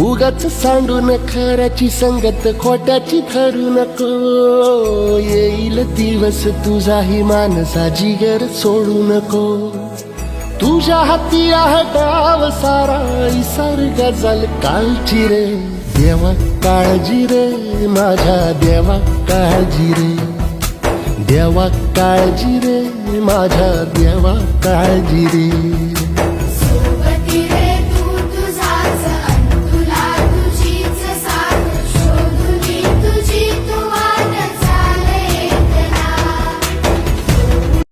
उगाच सांडून खऱ्याची संगत खोट्याची ठरू नको. येईल दिवस तुझाही मानसा जिगर सोडू नको. तुझ्या हाती आहे डाव सारा इसार गजल कालची रे. देवा काळजी रे माझ्या देवा काळजी रे. देवा काळजी रे माझ्या देवा काळजी रे.